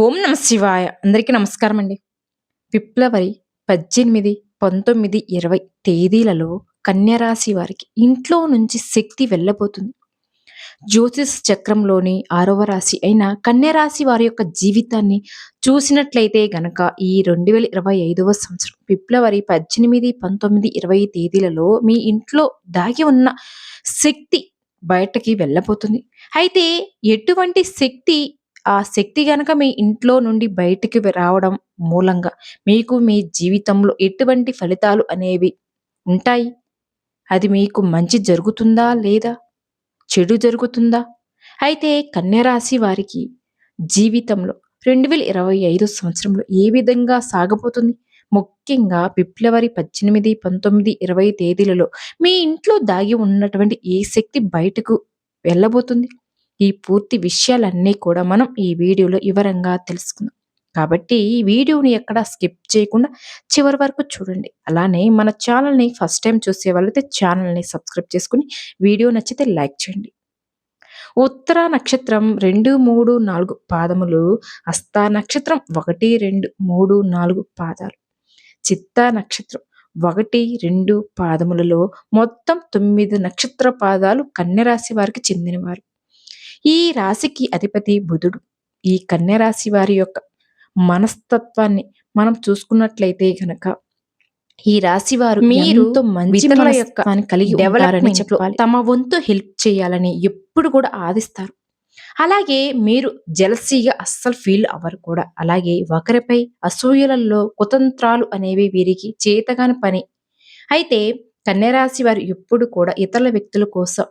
ఓం నమ శివాయ. అందరికీ నమస్కారం అండి ఫిబ్రవరి పద్దెనిమిది పంతొమ్మిది ఇరవై తేదీలలో కన్యరాశి వారికి ఇంట్లో నుంచి శక్తి వెళ్ళబోతుంది. జ్యోతిష్ చక్రంలోని ఆరవ రాశి అయిన కన్యరాశి వారి యొక్క జీవితాన్ని చూసినట్లయితే గనక ఈ రెండు వేల ఇరవై ఐదవ సంవత్సరం ఫిబ్రవరి పద్దెనిమిది పంతొమ్మిది ఇరవై తేదీలలో మీ ఇంట్లో దాగి ఉన్న శక్తి బయటకి వెళ్ళబోతుంది. అయితే ఎటువంటి శక్తి ఆ శక్తి గనక మీ ఇంట్లో నుండి బయటికి రావడం మూలంగా మీకు మీ జీవితంలో ఎటువంటి ఫలితాలు అనేవి ఉంటాయి? అది మీకు మంచి జరుగుతుందా లేదా? చెడు జరుగుతుందా? అయితే కన్యరాశి వారికి జీవితంలో రెండు వేల ఇరవై ఐదు సంవత్సరంలో ఏ విధంగా సాగబోతుంది? ముఖ్యంగా ఫిబ్రవరి పద్దెనిమిది పంతొమ్మిది ఇరవై తేదీలలో మీ ఇంట్లో దాగి ఉన్నటువంటి ఏ శక్తి బయటకు వెళ్ళబోతుంది? ఈ పూర్తి విషయాలన్నీ కూడా మనం ఈ వీడియోలో వివరంగా తెలుసుకుందాం. కాబట్టి ఈ వీడియోని ఎక్కడ స్కిప్ చేయకుండా చివరి వరకు చూడండి. అలానే మన ఛానల్ని ఫస్ట్ టైం చూసే వాళ్ళైతే ఛానల్ని సబ్స్క్రైబ్ చేసుకుని వీడియో నచ్చితే లైక్ చేయండి. ఉత్తర నక్షత్రం రెండు మూడు నాలుగు పాదములు హస్త నక్షత్రం ఒకటి రెండు మూడు నాలుగు పాదాలు. చిత్త నక్షత్రం ఒకటి రెండు పాదములలో మొత్తం తొమ్మిది నక్షత్ర పాదాలు కన్యరాశి వారికి చెందినవారు. ఈ రాశికి అధిపతి బుధుడు. ఈ కన్యరాశి వారి యొక్క మనస్తత్వాన్ని మనం చూసుకున్నట్లయితే గనక ఈ రాశి వారు మీరు మంచి యొక్క కలిగి డెవలప్మెంట్ చెప్పాలి. తమ వంతు హెల్ప్ చేయాలని ఎప్పుడు కూడా ఆదిస్తారు. అలాగే మీరు జలసీగా అస్సలు ఫీల్ అవ్వరు కూడా. అలాగే ఒకరిపై అసూయలలో కుతంత్రాలు అనేవి వీరికి చేతగాని పని. అయితే కన్యరాశి వారు ఎప్పుడు కూడా ఇతరుల వ్యక్తుల కోసం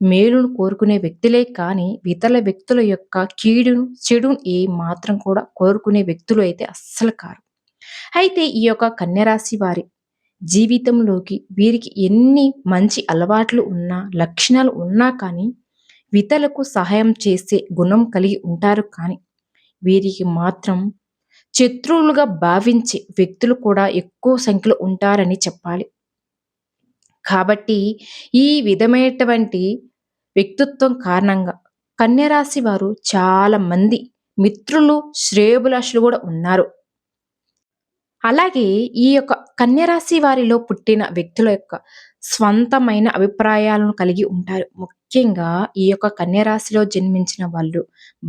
మేలును కోరుకునే వ్యక్తులే కానీ ఇతర వ్యక్తుల యొక్క కీడును చెడును ఏ మాత్రం కూడా కోరుకునే వ్యక్తులు అయితే అస్సలు కారు. అయితే ఈ యొక్క కన్యరాశి వారి జీవితంలోకి వీరికి ఎన్ని మంచి అలవాట్లు ఉన్నా లక్షణాలు ఉన్నా కానీ ఇతరులకు సహాయం చేసే గుణం కలిగి ఉంటారు కానీ వీరికి మాత్రం శత్రువులుగా భావించే వ్యక్తులు కూడా ఎక్కువ సంఖ్యలో ఉంటారని చెప్పాలి. కాబట్టి ఈ విధమైనటువంటి వ్యక్తిత్వం కారణంగా కన్యరాశి వారు చాలా మంది మిత్రులు శ్రేయభిలాషులు కూడా ఉన్నారు. అలాగే ఈ యొక్క కన్యరాశి వారిలో పుట్టిన వ్యక్తుల యొక్క స్వంతమైన అభిప్రాయాలను కలిగి ఉంటారు. ముఖ్యంగా ఈ యొక్క కన్యరాశిలో జన్మించిన వాళ్ళు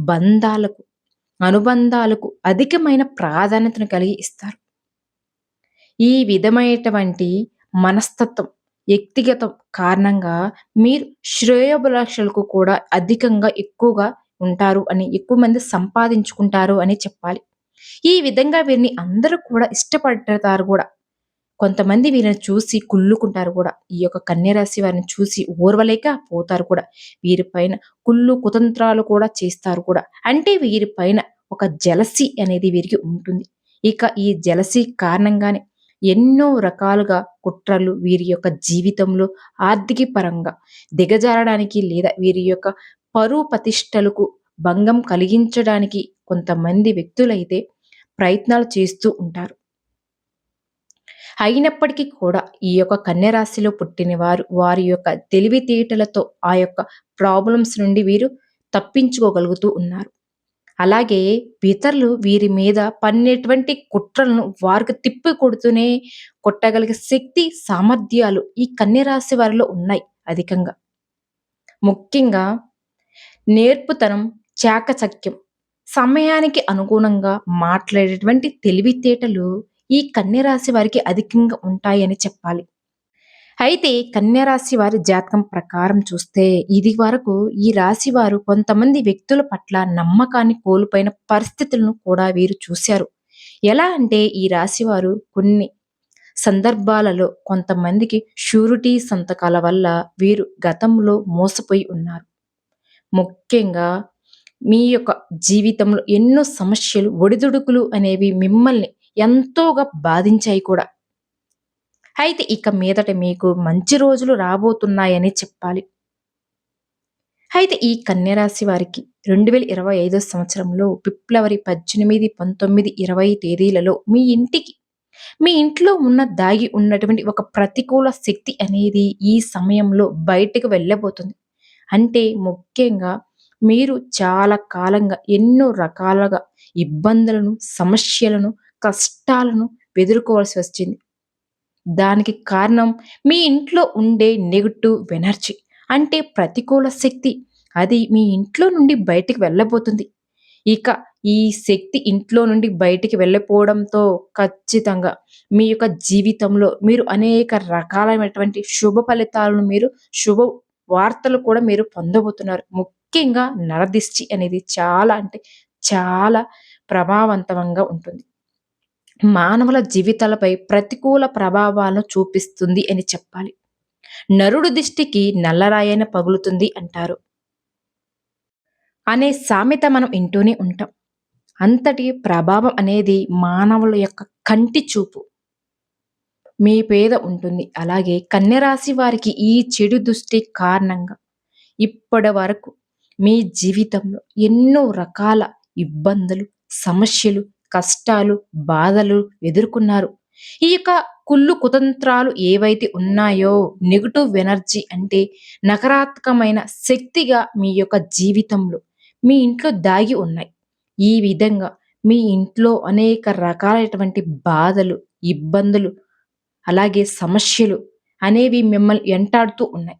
బంధాలకు అనుబంధాలకు అధికమైన ప్రాధాన్యతను కలిగి ఇస్తారు. ఈ విధమైనటువంటి మనస్తత్వం వ్యక్తిగతం కారణంగా మీరు శ్రేయోభిలాషులకు కూడా అధికంగా ఎక్కువగా ఉంటారు అని ఎక్కువ మంది సంపాదించుకుంటారు అని చెప్పాలి. ఈ విధంగా వీరిని అందరూ కూడా ఇష్టపడతారు కూడా. కొంతమంది వీరిని చూసి కుళ్ళుకుంటారు కూడా. ఈ యొక్క కన్యరాశి వారిని చూసి ఓర్వలేక పోతారు కూడా. వీరిపైన కుళ్ళు కుతంత్రాలు కూడా చేస్తారు కూడా. అంటే వీరిపైన ఒక జలసి అనేది వీరికి ఉంటుంది. ఇక ఈ జలసి కారణంగానే ఎన్నో రకాలుగా కుట్రలు వీరి యొక్క జీవితంలో ఆర్థిక పరంగా దిగజారడానికి లేదా వీరి యొక్క పరువు ప్రతిష్టలకు భంగం కలిగించడానికి కొంతమంది వ్యక్తులైతే ప్రయత్నాలు చేస్తూ ఉంటారు. అయినప్పటికీ కూడా ఈ యొక్క కన్యరాశిలో పుట్టిన వారు వారి యొక్క తెలివితేటలతో ఆ యొక్క ప్రాబ్లమ్స్ నుండి వీరు తప్పించుకోగలుగుతూ ఉన్నారు. అలాగే ఇతరులు వీరి మీద పన్నేటువంటి కుట్రలను వారికి తిప్పి కొడుతూనే కొట్టగలిగే శక్తి సామర్థ్యాలు ఈ కన్యరాశి వారిలో ఉన్నాయి అధికంగా. ముఖ్యంగా నేర్పుతనం చాకచక్యం సమయానికి అనుగుణంగా మాట్లాడేటువంటి తెలివితేటలు ఈ కన్యరాశి వారికి అధికంగా ఉంటాయని చెప్పాలి. అయితే కన్యరాశి వారి జాతకం ప్రకారం చూస్తే ఇది వరకు ఈ రాశి వారు కొంతమంది వ్యక్తుల పట్ల నమ్మకాన్ని కోల్పోయిన పరిస్థితులను కూడా వీరు చూశారు. ఎలా అంటే ఈ రాశి వారు కొన్ని సందర్భాలలో కొంతమందికి షూరిటీ సంతకాల వల్ల వీరు గతంలో మోసపోయి ఉన్నారు. ముఖ్యంగా మీ యొక్క జీవితంలో ఎన్నో సమస్యలు ఒడిదుడుకులు అనేవి మిమ్మల్ని ఎంతోగా బాధించాయి కూడా. అయితే ఇక మీదట మీకు మంచి రోజులు రాబోతున్నాయని చెప్పాలి. అయితే ఈ కన్యరాశి వారికి రెండు వేల ఇరవై ఐదో సంవత్సరంలో ఫిబ్రవరి పద్దెనిమిది పంతొమ్మిది ఇరవై తేదీలలో మీ ఇంటికి మీ ఇంట్లో ఉన్న దాగి ఉన్నటువంటి ఒక ప్రతికూల శక్తి అనేది ఈ సమయంలో బయటకు వెళ్ళబోతుంది. అంటే ముఖ్యంగా మీరు చాలా కాలంగా ఎన్నో రకాలుగా ఇబ్బందులను సమస్యలను కష్టాలను ఎదుర్కోవాల్సి వచ్చింది. దానికి కారణం మీ ఇంట్లో ఉండే నెగటివ్ ఎనర్జీ అంటే ప్రతికూల శక్తి. అది మీ ఇంట్లో నుండి బయటికి వెళ్ళబోతుంది. ఇక ఈ శక్తి ఇంట్లో నుండి బయటికి వెళ్ళిపోవడంతో ఖచ్చితంగా మీ యొక్క జీవితంలో మీరు అనేక రకాలైనటువంటి శుభ ఫలితాలను మీరు శుభ వార్తలు కూడా మీరు పొందబోతున్నారు. ముఖ్యంగా నరదిష్టి అనేది చాలా అంటే చాలా ప్రభావవంతంగా ఉంటుంది. మానవుల జీవితాలపై ప్రతికూల ప్రభావాలను చూపిస్తుంది అని చెప్పాలి. నరుడు దిష్టికి నల్లరాయన పగులుతుంది అంటారు. అనే సామెత మనం ఇంటూనే ఉంటాం. అంతటి ప్రభావం అనేది మానవుల యొక్క కంటి చూపు. మీ పేద ఉంటుంది. అలాగే కన్యరాశి వారికి ఈ చెడు దృష్టి కారణంగా ఇప్పటి వరకు మీ జీవితంలో ఎన్నో రకాల ఇబ్బందులు సమస్యలు కష్టాలు బాధలు ఎదుర్కొన్నారు. ఈ యొక్క కుళ్ళు కుతంత్రాలు ఏవైతే ఉన్నాయో నెగటివ్ ఎనర్జీ అంటే నకారాత్మకమైన శక్తిగా మీ యొక్క జీవితంలో మీ ఇంట్లో దాగి ఉన్నాయి. ఈ విధంగా మీ ఇంట్లో అనేక రకాలైనటువంటి బాధలు ఇబ్బందులు అలాగే సమస్యలు అనేవి మిమ్మల్ని వెంటాడుతూ ఉన్నాయి.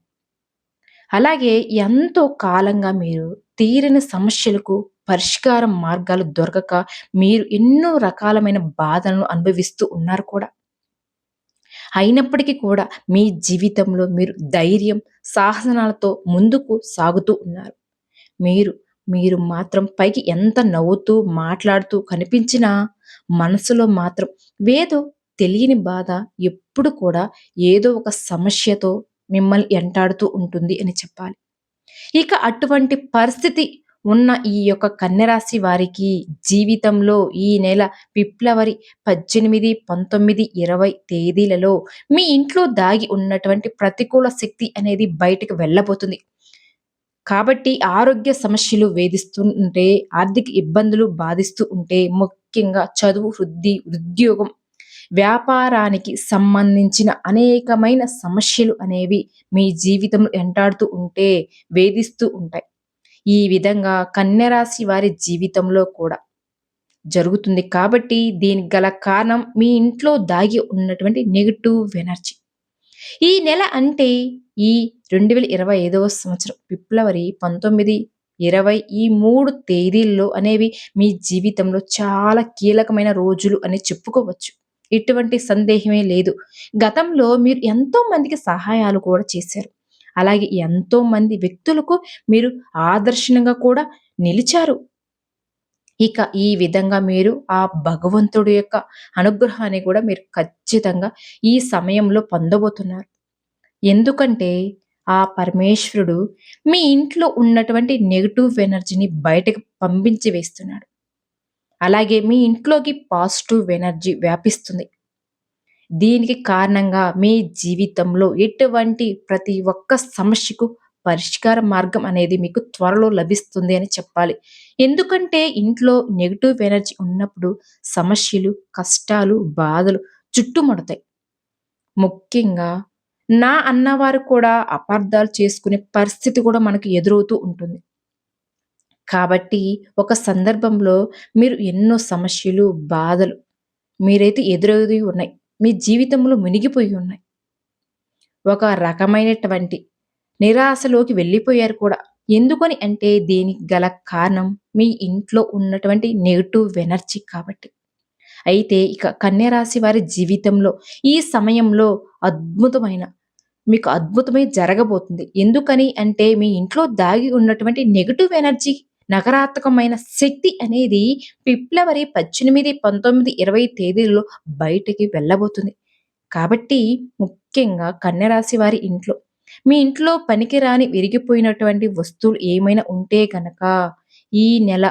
అలాగే ఎంతో కాలంగా మీరు తీరని సమస్యలకు పరిష్కారం మార్గాలు దొరకక మీరు ఎన్నో రకాలమైన బాధలను అనుభవిస్తూ ఉన్నారు కూడా. అయినప్పటికీ కూడా మీ జీవితంలో మీరు ధైర్యం సాహసనాలతో ముందుకు సాగుతూ ఉన్నారు. మీరు మీరు మాత్రం పైకి ఎంత నవ్వుతూ మాట్లాడుతూ కనిపించినా మనసులో మాత్రం వేదో తెలియని బాధ ఎప్పుడు కూడా ఏదో ఒక సమస్యతో మిమ్మల్ని ఎంటాడుతూ ఉంటుంది అని చెప్పాలి. ఇక అటువంటి పరిస్థితి ఉన్న ఈ యొక్క కన్యరాశి వారికి జీవితంలో ఈ నెల ఫిబ్రవరి పద్దెనిమిది పంతొమ్మిది ఇరవై తేదీలలో మీ ఇంట్లో దాగి ఉన్నటువంటి ప్రతికూల శక్తి అనేది బయటకు వెళ్ళబోతుంది. కాబట్టి ఆరోగ్య సమస్యలు వేధిస్తుంటే ఆర్థిక ఇబ్బందులు బాధిస్తూ ఉంటే ముఖ్యంగా చదువు వృద్ధి ఉద్యోగం వ్యాపారానికి సంబంధించిన అనేకమైన సమస్యలు అనేవి మీ జీవితం ఎంటాడుతూ ఉంటే వేధిస్తూ ఉంటాయి. ఈ విధంగా కన్యరాశి వారి జీవితంలో కూడా జరుగుతుంది కాబట్టి దీనికి గల కారణం మీ ఇంట్లో దాగి ఉన్నటువంటి నెగిటివ్ ఎనర్జీ ఈ నెల అంటే ఈ రెండు వేల ఇరవై ఐదవ సంవత్సరం ఫిబ్రవరి పంతొమ్మిది ఇరవై ఈ మూడు తేదీల్లో అనేవి మీ జీవితంలో చాలా కీలకమైన రోజులు అని చెప్పుకోవచ్చు. ఎటువంటి సందేహమే లేదు. గతంలో మీరు ఎంతో మందికి సహాయాలు కూడా చేశారు. అలాగే ఎంతో మంది వ్యక్తులకు మీరు ఆదర్శనంగా కూడా నిలిచారు. ఇక ఈ విధంగా మీరు ఆ భగవంతుడి యొక్క అనుగ్రహాన్ని కూడా మీరు ఖచ్చితంగా ఈ సమయంలో పొందబోతున్నారు. ఎందుకంటే ఆ పరమేశ్వరుడు మీ ఇంట్లో ఉన్నటువంటి నెగిటివ్ ఎనర్జీని బయటకు పంపించి వేస్తున్నాడు. అలాగే మీ ఇంట్లోకి పాజిటివ్ ఎనర్జీ వ్యాపిస్తుంది. దీనికి కారణంగా మీ జీవితంలో ఎటువంటి ప్రతి ఒక్క సమస్యకు పరిష్కార మార్గం అనేది మీకు త్వరలో లభిస్తుంది అని చెప్పాలి. ఎందుకంటే ఇంట్లో నెగిటివ్ ఎనర్జీ ఉన్నప్పుడు సమస్యలు కష్టాలు బాధలు చుట్టుముడతాయి. ముఖ్యంగా నా అన్నవారు కూడా అపార్థాలు చేసుకునే పరిస్థితి కూడా మనకు ఎదురవుతూ ఉంటుంది. కాబట్టి ఒక సందర్భంలో మీరు ఎన్నో సమస్యలు బాధలు మీరైతే ఎదురవుతూ ఉన్నాయి. మీ జీవితంలో మునిగిపోయి ఉన్నాయి. ఒక రకమైనటువంటి నిరాశలోకి వెళ్ళిపోయారు కూడా. ఎందుకని అంటే దీనికి గల కారణం మీ ఇంట్లో ఉన్నటువంటి నెగిటివ్ ఎనర్జీ కాబట్టి. అయితే ఇక కన్యరాశి వారి జీవితంలో ఈ సమయంలో అద్భుతమైన మీకు అద్భుతమై జరగబోతుంది. ఎందుకని అంటే మీ ఇంట్లో దాగి ఉన్నటువంటి నెగిటివ్ ఎనర్జీ నకారాత్మకమైన శక్తి అనేది ఫిబ్రవరి పద్దెనిమిది పంతొమ్మిది ఇరవై తేదీల్లో బయటికి వెళ్ళబోతుంది. కాబట్టి ముఖ్యంగా కన్యరాశి వారి ఇంట్లో మీ ఇంట్లో పనికిరాని విరిగిపోయినటువంటి వస్తువులు ఏమైనా ఉంటే కనుక ఈ నెల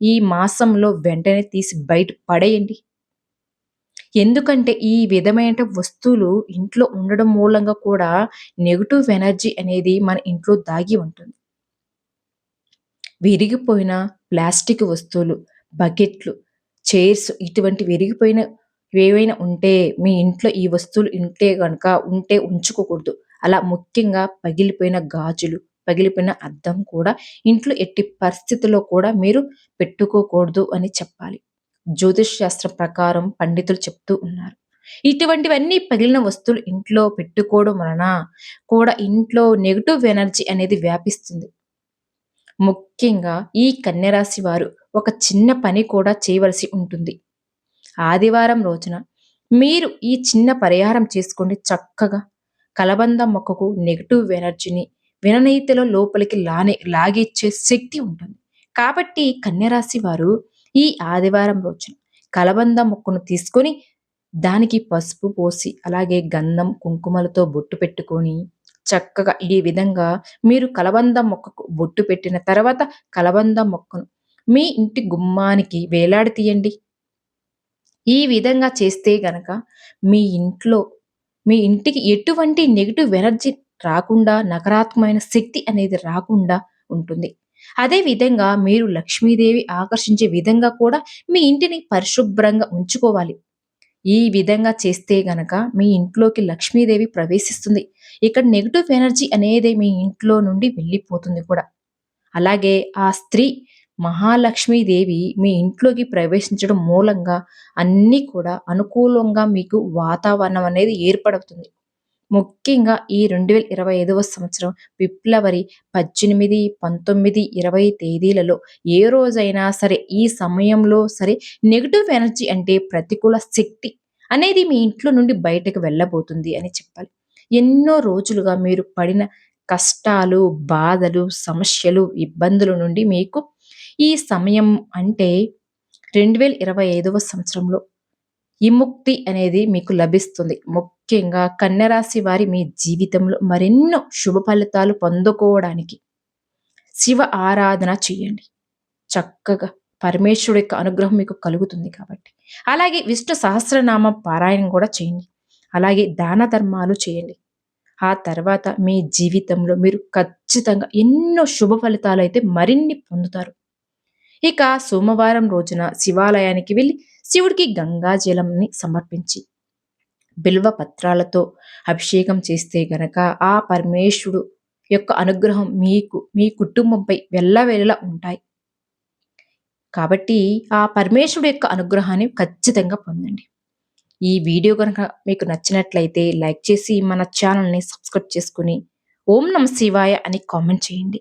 ఈ మాసంలో వెంటనే తీసి బయట పడేయండి. ఎందుకంటే ఈ విధమైన వస్తువులు ఇంట్లో ఉండడం మూలంగా కూడా నెగిటివ్ ఎనర్జీ అనేది మన ఇంట్లో దాగి ఉంటుంది. విరిగిపోయిన ప్లాస్టిక్ వస్తువులు బకెట్లు చైర్స్ ఇటువంటి విరిగిపోయిన ఏవైనా ఉంటే మీ ఇంట్లో ఈ వస్తువులు ఉంటే కనుక ఉంటే ఉంచుకోకూడదు. అలా ముఖ్యంగా పగిలిపోయిన గాజులు పగిలిపోయిన అద్దం కూడా ఇంట్లో ఎట్టి పరిస్థితుల్లో కూడా మీరు పెట్టుకోకూడదు అని చెప్పాలి. జ్యోతిష్ శాస్త్రం ప్రకారం పండితులు చెప్తూ ఉన్నారు. ఇటువంటివన్నీ పగిలిన వస్తువులు ఇంట్లో పెట్టుకోవడం వలన కూడా ఇంట్లో నెగిటివ్ ఎనర్జీ అనేది వ్యాపిస్తుంది. ముఖ్యంగా ఈ కన్యరాశి వారు ఒక చిన్న పని కూడా చేయవలసి ఉంటుంది. ఆదివారం రోజున మీరు ఈ చిన్న పరిహారం చేసుకుని చక్కగా. కలబంద మొక్కకు నెగిటివ్ ఎనర్జీని విననీతిలో లోపలికి లానే లాగిచ్చే శక్తి ఉంటుంది. కాబట్టి కన్యరాశి వారు ఈ ఆదివారం రోజున కలబంద మొక్కను తీసుకొని దానికి పసుపు పోసి అలాగే గంధం కుంకుమలతో బొట్టు పెట్టుకొని చక్కగా ఈ విధంగా మీరు కలబంద మొక్కకు బొట్టు పెట్టిన తర్వాత కలబంద మొక్కను మీ ఇంటి గుమ్మానికి వేలాడి తీయండి. ఈ విధంగా చేస్తే గనక మీ ఇంట్లో మీ ఇంటికి ఎటువంటి నెగిటివ్ ఎనర్జీ రాకుండా నకారాత్మకమైన శక్తి అనేది రాకుండా ఉంటుంది. అదే విధంగా మీరు లక్ష్మీదేవి ఆకర్షించే విధంగా కూడా మీ ఇంటిని పరిశుభ్రంగా ఉంచుకోవాలి. ఈ విధంగా చేస్తే గనక మీ ఇంట్లోకి లక్ష్మీదేవి ప్రవేశిస్తుంది. ఇక్కడ నెగిటివ్ ఎనర్జీ అనేది మీ ఇంట్లో నుండి వెళ్ళిపోతుంది కూడా. అలాగే ఆ స్త్రీ మహాలక్ష్మీదేవి మీ ఇంట్లోకి ప్రవేశించడం మూలంగా అన్నీ కూడా అనుకూలంగా మీకు వాతావరణం అనేది ఏర్పడుతుంది. ముఖ్యంగా ఈ రెండు వేల ఇరవై ఐదవ సంవత్సరం ఫిబ్రవరి పద్దెనిమిది పంతొమ్మిది ఇరవై తేదీలలో ఏ రోజైనా సరే ఈ సమయంలో సరే నెగిటివ్ ఎనర్జీ అంటే ప్రతికూల శక్తి అనేది మీ ఇంట్లో నుండి బయటకు వెళ్ళబోతుంది అని చెప్పాలి. ఎన్నో రోజులుగా మీరు పడిన కష్టాలు బాధలు సమస్యలు ఇబ్బందుల నుండి మీకు ఈ సమయం అంటే రెండు వేల ఇరవై ఐదవ సంవత్సరంలో విముక్తి అనేది మీకు లభిస్తుంది. ముఖ్యంగా కన్యరాశి వారి మీ జీవితంలో మరెన్నో శుభ ఫలితాలు పొందుకోవడానికి శివ ఆరాధన చేయండి. చక్కగా పరమేశ్వరుడు యొక్క అనుగ్రహం మీకు కలుగుతుంది కాబట్టి. అలాగే విష్ణు సహస్రనామ పారాయణం కూడా చేయండి. అలాగే దాన ధర్మాలు చేయండి. ఆ తర్వాత మీ జీవితంలో మీరు ఖచ్చితంగా ఎన్నో శుభ ఫలితాలు అయితే మరిన్ని పొందుతారు. ఇక సోమవారం రోజున శివాలయానికి వెళ్ళి శివుడికి గంగాజలంని సమర్పించి బిల్వ పత్రాలతో అభిషేకం చేస్తే గనక ఆ పరమేశ్వరుడు యొక్క అనుగ్రహం మీకు మీ కుటుంబంపై వెళ్ళవేళలా ఉంటాయి. కాబట్టి ఆ పరమేశ్వరుడు యొక్క అనుగ్రహాన్ని ఖచ్చితంగా పొందండి. ఈ వీడియో కనుక మీకు నచ్చినట్లయితే లైక్ చేసి మన ఛానల్ని సబ్స్క్రైబ్ చేసుకుని ఓం నమ శివాయ అని కామెంట్ చేయండి.